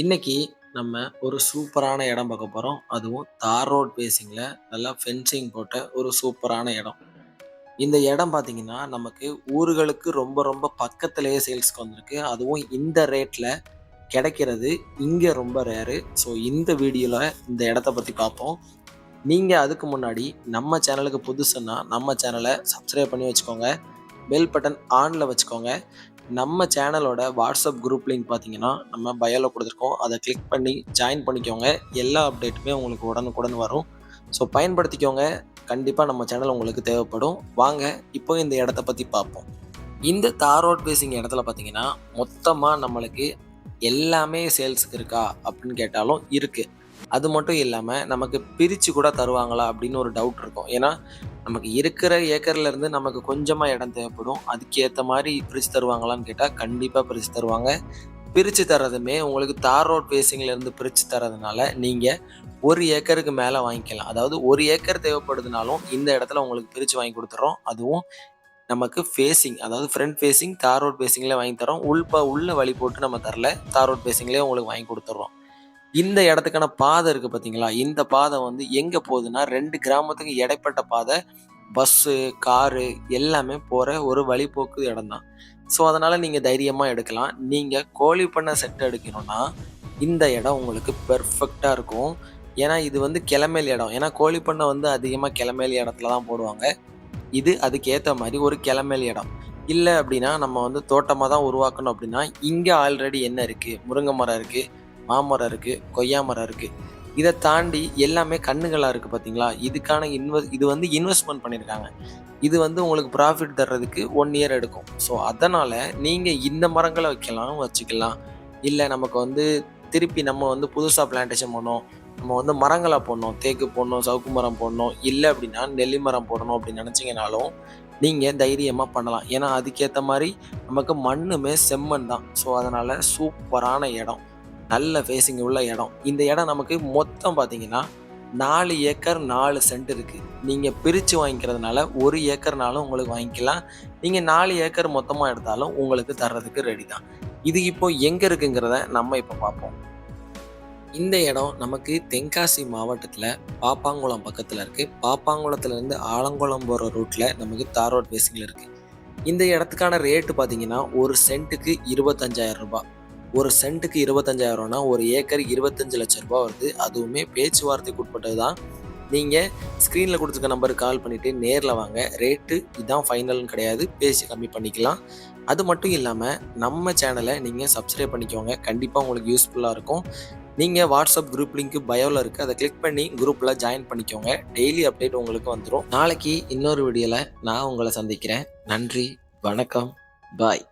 இன்னைக்கு நம்ம ஒரு சூப்பரான இடம் பார்க்க போகிறோம் அதுவும் தார் ரோட் பேசிங்கில் நல்லா ஃபென்சிங் போட்ட ஒரு சூப்பரான இடம். இந்த இடம் பார்த்தீங்கன்னா நமக்கு ஊர்களுக்கு ரொம்ப ரொம்ப பக்கத்துலேயே சேல்ஸ்க்கு வந்திருக்கு. அதுவும் இந்த ரேட்டில் கிடைக்கிறது இங்கே ரொம்ப ரேரு ஸோ இந்த வீடியோவில் இந்த இடத்த பற்றி பார்ப்போம். நீங்கள் அதுக்கு முன்னாடி நம்ம சேனலுக்கு புதுசுன்னா நம்ம சேனலை சப்ஸ்கிரைப் பண்ணி வச்சுக்கோங்க. பெல் பட்டன் ஆனில் வச்சுக்கோங்க. நம்ம சேனலோட வாட்ஸ்அப் குரூப் லிங்க் பார்த்தீங்கன்னா நம்ம பயோவில் கொடுத்துருக்கோம். அதை கிளிக் பண்ணி ஜாயின் பண்ணிக்கோங்க. எல்லா அப்டேட்டுமே உங்களுக்கு உடனுக்குடன் வரும். ஸோ பயன்படுத்திக்கோங்க. கண்டிப்பாக நம்ம சேனல் உங்களுக்கு தேவைப்படும். வாங்க இப்போ இந்த இடத்த பற்றி பார்ப்போம். இந்த தார் ரோட் பேசிங் இடத்துல பார்த்தீங்கன்னா மொத்தமாக நம்மளுக்கு எல்லாமே சேல்ஸுக்கு இருக்கா அப்படின்னு கேட்டாலும் இருக்குது அது மட்டும் இல்லாமல் நமக்கு பிரித்து கூட தருவாங்களா அப்படின்னு ஒரு டவுட் இருக்கும். ஏன்னா நமக்கு இருக்கிற ஏக்கர்லேருந்து நமக்கு கொஞ்சமாக இடம் தேவைப்படும். அதுக்கேற்ற மாதிரி பிரித்து தருவாங்களான்னு கேட்டால் கண்டிப்பாக பிரித்து தருவாங்க. பிரித்து தர்றதுமே உங்களுக்கு தார் ரோட் பேசிங்லேருந்து பிரித்து தரதுனால நீங்கள் ஒரு ஏக்கருக்கு மேலே வாங்கிக்கலாம். அதாவது ஒரு ஏக்கர் தேவைப்படுதுனாலும் இந்த இடத்துல உங்களுக்கு பிரித்து வாங்கி கொடுத்துறோம். அதுவும் நமக்கு ஃபேஸிங் அதாவது ஃப்ரண்ட் ஃபேஸிங் தார் ரோட் பேசிங்லேயே வாங்கி தரோம் உள்ப உள்ள வழி போட்டு நம்ம தரல தார் ரோட் பேசிங்லேயே உங்களுக்கு வாங்கி கொடுத்துட்றோம் இந்த இடத்துக்கான பாதை இருக்குது பார்த்தீங்களா இந்த பாதை வந்து எங்கே போகுதுன்னா ரெண்டு கிராமத்துக்கு இடைப்பட்ட பாதை. பஸ்ஸு காரு எல்லாமே போகிற ஒரு வழிபோக்கு இடம் தான் ஸோ அதனால் நீங்கள் தைரியமாக எடுக்கலாம். நீங்கள் கோழி பண்ணை செட் எடுக்கணும்னா இந்த இடம் உங்களுக்கு பெர்ஃபெக்டாக இருக்கும். ஏன்னா இது வந்து கிளமேல் இடம். ஏன்னா கோழி பண்ணை வந்து அதிகமாக கிளமேல் இடத்துல தான் போடுவாங்க. இது அதுக்கேற்ற மாதிரி ஒரு கிளமேல் இடம். இல்லை அப்படின்னா நம்ம வந்து தோட்டமாக தான் உருவாக்கணும் அப்படின்னா இங்கே ஆல்ரெடி என்ன இருக்குது முருங்கை மரம் இருக்குது மாமரம் இருக்குது கொய்யா மரம் இருக்குது இதை தாண்டி எல்லாமே கண்ணுகளாக இருக்குது பார்த்தீங்களா இதுக்கான இன்வெஸ் இது வந்து இன்வெஸ்ட்மெண்ட் பண்ணியிருக்காங்க இது வந்து உங்களுக்கு ப்ராஃபிட் தர்றதுக்கு ஒன் இயர் எடுக்கும். ஸோ அதனால் நீங்கள் இந்த மரங்களை வைக்கலாம் வச்சுக்கலாம். இல்லை நமக்கு வந்து திருப்பி நம்ம வந்து புதுசாக பிளான்டேஷன் பண்ணோம் நம்ம வந்து மரங்களை போடணும். தேக்கு போடணும் சவுக்கு மரம் போடணும். இல்லை அப்படின்னா நெல்லி மரம் போடணும் அப்படின்னு நினச்சிங்கனாலும் நீங்கள் தைரியமாக பண்ணலாம். ஏன்னா அதுக்கேற்ற மாதிரி நமக்கு மண்ணுமே செம்மண் தான். ஸோ அதனால் சூப்பரான இடம். நல்ல ஃபேஸிங் உள்ள இடம். இந்த இடம் நமக்கு மொத்தம் பார்த்தீங்கன்னா நாலு ஏக்கர் நாலு சென்ட் இருக்குது நீங்கள் பிரித்து வாங்கிக்கிறதுனால ஒரு ஏக்கர்னாலும் உங்களுக்கு வாங்கிக்கலாம். நீங்கள் நாலு ஏக்கர் மொத்தமாக எடுத்தாலும் உங்களுக்கு தர்றதுக்கு ரெடி தான். இது இப்போ எங்கே இருக்குங்கிறத நம்ம இப்போ பார்ப்போம் இந்த இடம் நமக்கு தென்காசி மாவட்டத்தில் பாப்பாங்குளம் பக்கத்தில் இருக்குது பாப்பாங்குளத்துலேருந்து ஆலங்குளம் போகிற ரூட்டில் நமக்கு தார் ரோட் பேசிங்கில் இருக்குது இந்த இடத்துக்கான ரேட்டு பார்த்தீங்கன்னா ஒரு சென்ட்டுக்கு இருபத்தஞ்சாயிரம் ரூபாய். ஒரு சென்ட்டுக்கு இருபத்தஞ்சாயிரம்னா ஒரு ஏக்கர் இருபத்தஞ்சு லட்ச ரூபா வருது. அதுவுமே பேச்சுவார்த்தைக்கு உட்பட்டது தான் நீங்கள் ஸ்க்ரீனில் கொடுத்துருக்க நம்பருக்கு கால் பண்ணிவிட்டு நேரில் வாங்க. ரேட்டு இதுதான் ஃபைனல்னு கிடையாது. பேசி கம்மி பண்ணிக்கலாம். அது மட்டும் இல்லாமல் நம்ம சேனலை நீங்கள் சப்ஸ்கிரைப் பண்ணிக்கோங்க. கண்டிப்பாக உங்களுக்கு யூஸ்ஃபுல்லாக இருக்கும். நீங்கள் வாட்ஸ்அப் குரூப் லிங்க்கு பயோவில் இருக்குது அதை கிளிக் பண்ணி குரூப்பில் ஜாயின் பண்ணிக்கோங்க. டெய்லி அப்டேட் உங்களுக்கு வந்துடும் நாளைக்கு இன்னொரு வீடியோவில் நான் உங்களை சந்திக்கிறேன். நன்றி. வணக்கம். பாய்